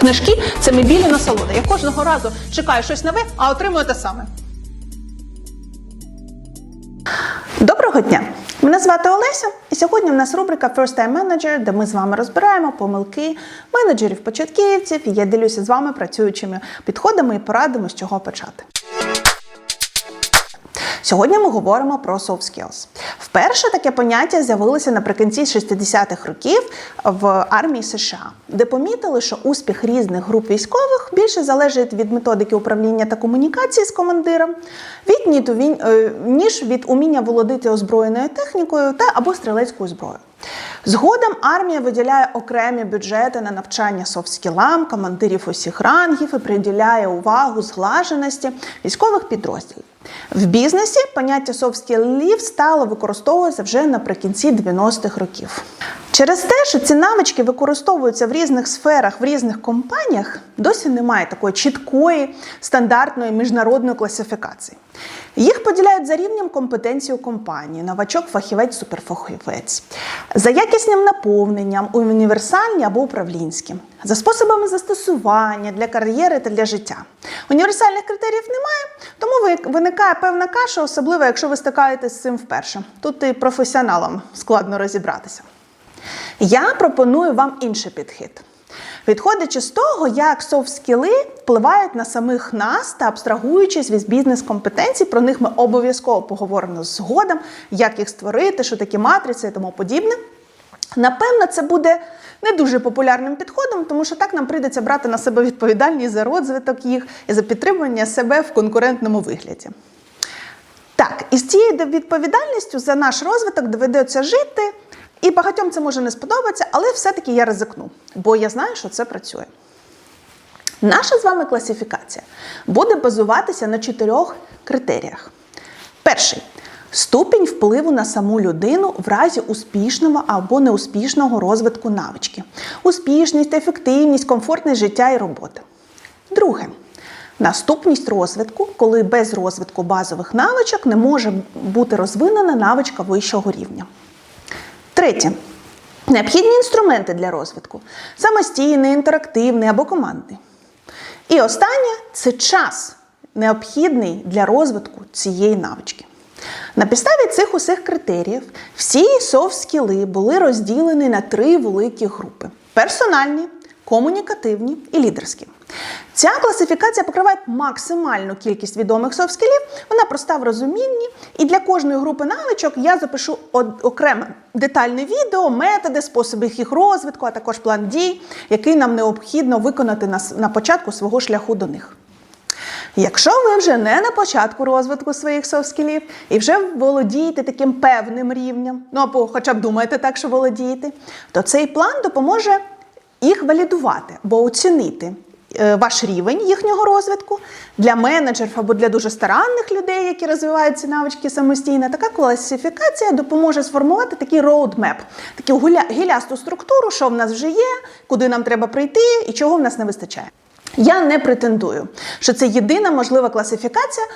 Книжки це мій насолода. Я кожного разу чекаю щось нове, а отримую те саме. Доброго дня! Мене звати Олеся, і сьогодні в нас рубрика First Time Manager, де ми з вами розбираємо помилки менеджерів-початківців. Я ділюся з вами працюючими підходами і порадами, з чого почати. Сьогодні ми говоримо про soft skills. Вперше таке поняття з'явилося наприкінці 60-х років в армії США, де помітили, що успіх різних груп військових більше залежить від методики управління та комунікації з командиром, від е, ніж від уміння володити озброєною технікою та або стрілецькою зброєю. Згодом армія виділяє окремі бюджети на навчання софт-скілам, командирів усіх рангів і приділяє увагу зглаженості військових підрозділів. В бізнесі поняття софт-скілів стало використовуватися вже наприкінці 90-х років. Через те, що ці навички використовуються в різних сферах, в різних компаніях, досі немає такої чіткої стандартної міжнародної класифікації. Їх поділяють за рівнем компетенції у компанії, новачок, фахівець, суперфахівець, за якісним наповненням, універсальні або управлінські, за способами застосування для кар'єри та для життя. Універсальних критеріїв немає, тому ви- виникає певна каша, особливо якщо ви стикаєтесь з цим вперше. Тут і професіоналам складно розібратися. Я пропоную вам інший підхід. Відходячи з того, як софт-скіли впливають на самих нас та абстрагуючись від бізнес-компетенцій, про них ми обов'язково поговоримо згодом, як їх створити, що такі матриці і тому подібне. Напевно, це буде не дуже популярним підходом, тому що так нам прийдеться брати на себе відповідальність за розвиток їх і за підтримання себе в конкурентному вигляді. Так, і з цією відповідальністю за наш розвиток доведеться жити, і багатьом це може не сподобатися, але все-таки я ризикну, бо я знаю, що це працює. Наша з вами класифікація буде базуватися на чотирьох критеріях. Перший ступінь впливу на саму людину в разі успішного або неуспішного розвитку навички, успішність, ефективність, комфортність життя і роботи. Друге наступність розвитку, коли без розвитку базових навичок не може бути розвинена навичка вищого рівня. Третє. Необхідні інструменти для розвитку самостійний, інтерактивний або командний. І останнє це час, необхідний для розвитку цієї навички. На підставі цих усіх критеріїв всі софт-скіли були розділені на три великі групи: персональні, комунікативні і лідерські. Ця класифікація покриває максимальну кількість відомих софт-скілів, вона проста в розумінні, і для кожної групи навичок я запишу окреме детальне відео, методи, способи їх розвитку, а також план дій, який нам необхідно виконати на, початку свого шляху до них. Якщо ви вже не на початку розвитку своїх софт-скілів і вже володієте таким певним рівнем, ну або хоча б думаєте так, що володієте, то цей план допоможе їх валідувати або оцінити ваш рівень їхнього розвитку для менеджерів або для дуже старанних людей, які розвивають ці навички самостійно. Така класифікація допоможе сформувати такий роудмеп, таку гілясту структуру, що в нас вже є, куди нам треба прийти і чого в нас не вистачає. Я не претендую, що це єдина можлива класифікація.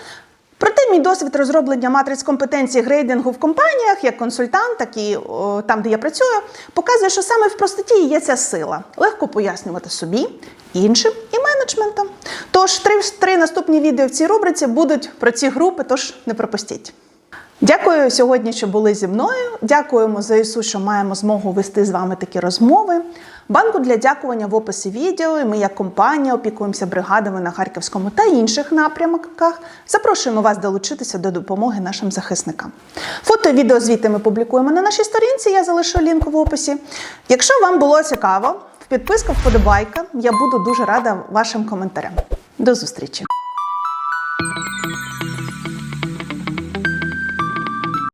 Проте мій досвід розроблення матриць компетенції грейдингу в компаніях як консультант, так і о, там, де я працюю, показує, що саме в простоті є ця сила. Легко пояснювати собі, іншим і менеджментам. Тож три, три наступні відео в цій рубриці будуть про ці групи, тож не пропустіть. Дякую сьогодні, що були зі мною. Дякуємо ЗСУ, що маємо змогу вести з вами такі розмови. Банку для дякування в описі відео. І ми, як компанія, опікуємося бригадами на харківському та інших напрямках. Запрошуємо вас долучитися до допомоги нашим захисникам. Фото і відеозвіти ми публікуємо на нашій сторінці. Я залишу лінк в описі. Якщо вам було цікаво, підписка, вподобайка. Я буду дуже рада вашим коментарям. До зустрічі!